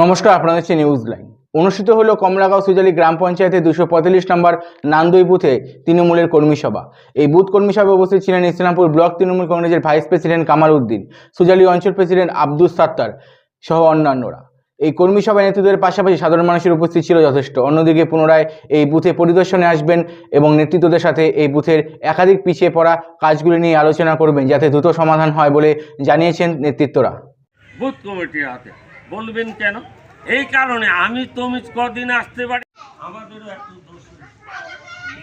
নমস্কার, আপনাদের হচ্ছে নিউজ লাইন অনুষ্ঠিত হলো কমলাগাঁও সুজালি গ্রাম পঞ্চায়েতের দুশো পঁয়তাল্লিশ নম্বর নান্দই বুথে তৃণমূলের কর্মী সভা। এই বুথ কর্মী সভায় উপস্থিত ছিলেন ইসলামপুর ব্লক তৃণমূল কংগ্রেসের ভাইস প্রেসিডেন্ট কামাল উদ্দিন সুজালি অঞ্চল প্রেসিডেন্ট আব্দুল সাত্তার সহ অন্যান্যরা। এই কর্মী সভায় নেতৃত্বের পাশাপাশি সাধারণ মানুষের উপস্থিত ছিল যথেষ্ট। অন্যদিকে পুনরায় এই বুথে পরিদর্শনে আসবেন এবং নেতৃত্বদের সাথে এই বুথের একাধিক পিছিয়ে পড়া কাজগুলি নিয়ে আলোচনা করবেন, যাতে দ্রুত সমাধান হয় বলে জানিয়েছেন নেতৃত্বরা। বুথ কমিটির হাতে। বলবেন কেন এই কারণে আমি তুমি কদিন আসতে পারি আমাদেরও একটু দোষ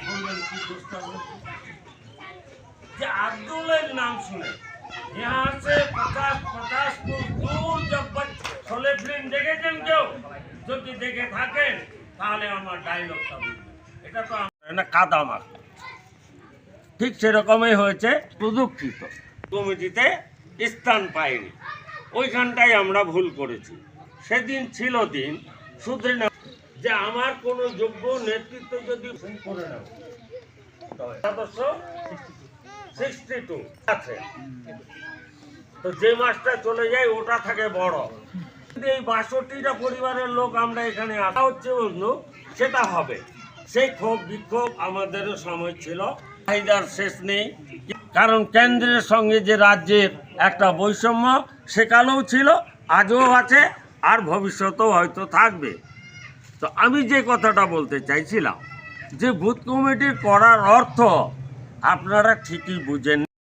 বলবেন কি দোষটা বলছি? যে আব্দুলের নাম শুনে यहाँ से पचास पचास ফুট দূর জব ছোলে ফিল্ম দেখেছেন কেউ যদি দেখে থাকেন তাহলে আমার ডায়লগটা বুঝবেন এটা তো আমার না কাদা মাখ ঠিক সেরকমই হয়েছে প্রদক্ষিত কমিটিতে স্থান পাইনি ওইখানটাই আমরা ভুল করেছি। সেদিন ছিল দিন, শুধরে না যে আমার কোনো যোগ্য নেতৃত্ব যদি ভুল করে নেব সদস্য সিক্সটি টু আছে। তো যে মাসটা চলে যায়, ওটা থাকে বড়। এই বাষট্টিটা পরিবারের লোক আমরা এখানে আসা হচ্ছে অন্য সেটা হবে। সেই ক্ষোভ, বিক্ষোভ আমাদেরও সময় ছিল। চাহিদার শেষ নেই। কারণ কেন্দ্রের সঙ্গে যে রাজ্যের একটা বৈষম্য সেকালেও ছিল, আজও আছে, আর ভবিষ্যতেও হয়তো থাকবে। তো আমি যে কথাটা বলতে চাইছিলাম, যে বুথ কমিটি করার অর্থ আপনারা ঠিকই বুঝেন